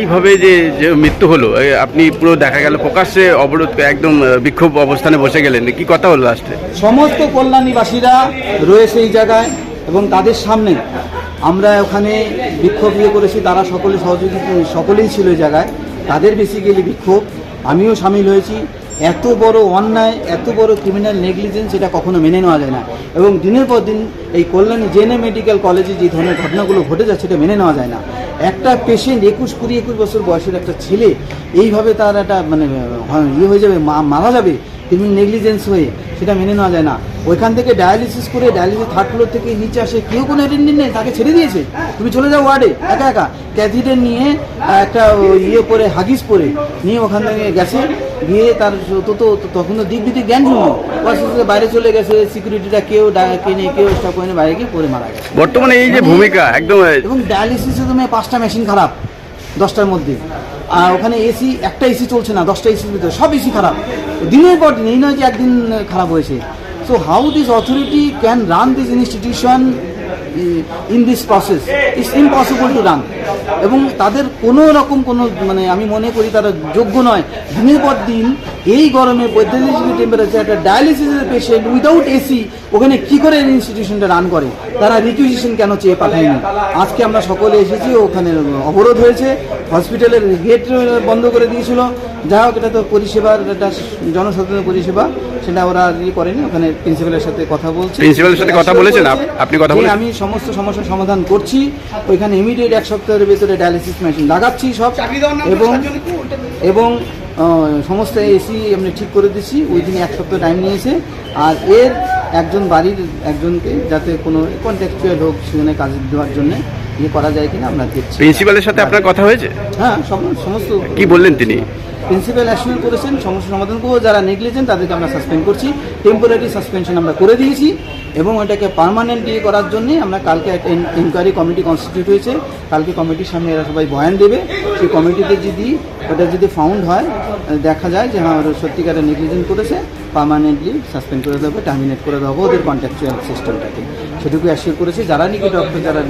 এইভাবে যে যে মৃত্যু হলো আপনি পুরো দেখা গেল প্রকাশ্যে অবরোধ, একদম বিক্ষোভ অবস্থানে বসে গেলেন। কি কথা হলো লাস্টে সমস্ত কল্যাণীবাসীরা রয়েছে এই জায়গায় এবং তাদের সামনে আমরা ওখানে বিক্ষোভ ইয়ে করেছি, তারা সকলে সহযোগী, সকলেই ছিল এই জায়গায়। তাদের বেসিক্যালি বিক্ষোভ। আমিও সামিল হয়েছি। এত বড় অন্যায়, এত বড় ক্রিমিনাল নেগলিজেন্স এটা কখনো মেনে নেওয়া যায় না। এবং দিনের পর দিন এই কল্যাণী জেনে মেডিকেল কলেজে যে ধরনের ঘটনাগুলো ঘটে যাচ্ছে, এটা মেনে নেওয়া যায় না। একটা পেশেন্ট একুশ, কুড়ি, একুশ বছর বয়সের একটা ছেলে, এইভাবে তার একটা মানে ইয়ে হয়ে যাবে মারা যাবে তেমনি নেগলিজেন্স হয়ে, সেটা মেনে নেওয়া যায় না। ওইখান থেকে ডায়ালিসিস করে ডায়ালিসিস থার্ড ফ্লোর থেকে নিচে আসে, কেউ কোনো অ্যাটেন্ডেন্ট নেই, তাকে ছেড়ে দিয়েছে। তুমি চলে যাও ওয়ার্ডে, একা একা। ক্যাথিডের নিয়ে একটা ইয়ে করে, হাগিস পরে, নিয়ে ওখান থেকে গেছে। গিয়ে তার তো তো তখন তো দিক দিকে জ্ঞান শূন্য পরে বাইরে চলে গেছে সিকিউরিটিটা কেউ ডাকে নেই কেউ স্টাফ করে বাইরে গিয়ে পরে মারা গেছে। বর্তমানে এই যে ভূমিকা একদম এবং ডায়ালিসিসে তুমি পাঁচটা মেশিন খারাপ দশটার মধ্যে। আর ওখানে এসি একটা এসি চলছে না দশটা এসির ভিতরে সব এসি খারাপ। দিনের পর দিন এই নয় যে একদিন খারাপ হয়েছে। So how this authority can run this institution in this process it's impossible to run এবং তাদের কোনো রকম কোনো মানে আমি মনে করি তারা যোগ্য নয়। দিনের পর দিন এই গরমে পঁয়তাল্লিশ ডিগ্রি টেম্পারেচার একটা ডায়ালিসিসের পেশেন্ট উইদাউট এসি ওখানে কি করে ইনস্টিটিউশনটা রান করে? তারা রিকুইজিশন কেন চেয়ে পাঠায়নি? আজকে আমরা সকলে এসেছি, ওখানে অবরোধ হয়েছে হসপিটালের গেট বন্ধ করে দিয়েছিল। যা হোক এটা তো পরিষেবার একটা জনসাধারণের পরিষেবা সেটা ওরা ইয়ে করেনি ওখানে প্রিন্সিপালের সাথে কথা বলছে প্রিন্সিপালের সাথে কথা বলেছেন? আপনি কথা যে বলেছেন? আমি সমস্ত সমস্যার সমাধান করছি ওইখানে ইমিডিয়েট এক সপ্তাহের ভেতরে ডায়ালিসিস মেশিন লাগাচ্ছি সব এবং এবং সমস্ত এসি এমনি ঠিক করে দিচ্ছি ওই দিন এক সপ্তাহ টাইম নিয়েছে আর এর একজন বাড়ির একজনকে যাতে কোনো কন্ট্যাকচুয়াল হোক সেখানে কাজ দেওয়ার জন্য ইয়ে করা যায় কিনা আমরা দেখছি। প্রিন্সিপালের সাথে আপনার কথা হয়েছে? হ্যাঁ সমস্ত কি বললেন তিনি? প্রিন্সিপাল অ্যাসিওর করেছেন সমস্যা সমাধান করব। যারা নেগলিজেন্ট তাদেরকে আমরা সাসপেন্ড করছি। টেম্পোরারি সাসপেনশন আমরা করে দিয়েছি এবং এটাকে পার্মানেন্ট ইয়ে করার জন্যে আমরা কালকে একটা ইনকোয়ারি কমিটি কনস্টিটিউট হয়েছে। কালকে কমিটির সামনে এরা সবাই বয়ান দেবে। সেই কমিটিতে যদি ওটা যদি ফাউন্ড হয় দেখা যায় যে হ্যাঁ ওরা সত্যিকারের নেগলিজেন্ট করেছে। পার্মানেন্টলি সাসপেন্ড করে দেবো টার্মিনেট করে দেবো ওদের কন্ট্রাকচুয়াল সিস্টেমটাকে সেটুকু অ্যাসিওর করেছে যারা নাকি ডক্টর যারা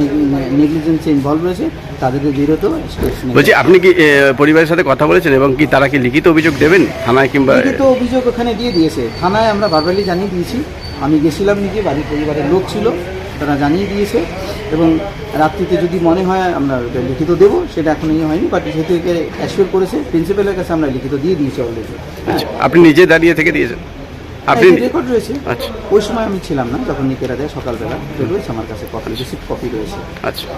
নেগলিজেন্সে ইনভলভ রয়েছে তাদেরকে বিরত বলছি আপনি কি পরিবারের সাথে কথা বলেছেন এবং কি তারা কি লিখিত অভিযোগ দেবেন থানায় কিংবা লিখিত অভিযোগ ওখানে দিয়ে দিয়েছে। থানায় আমরা ভার্বালি জানিয়ে দিয়েছি। আমি গেছিলাম নিজে বাড়ির পরিবারের লোক ছিল তারা জানিয়ে দিয়েছে এবং রাত্রিতে যদি মনে হয় আমরা লিখিত দেবো সেটা এখন ইয়ে হয়নি বাট যেহেতু একে অ্যাসিওর করেছে প্রিন্সিপালের কাছে আমরা লিখিত দিয়ে দিয়েছি অলরেডি আচ্ছা, আপনি নিজে দাঁড়িয়ে থেকে দিয়েছেন? আপনি রেকর্ড রয়েছে আচ্ছা। ওই সময় আমি ছিলাম না যখন নিকেরা দেয় সকালবেলা রয়েছে আমার কাছে কপি রিসিপ্ট কপি রয়েছে। আচ্ছা।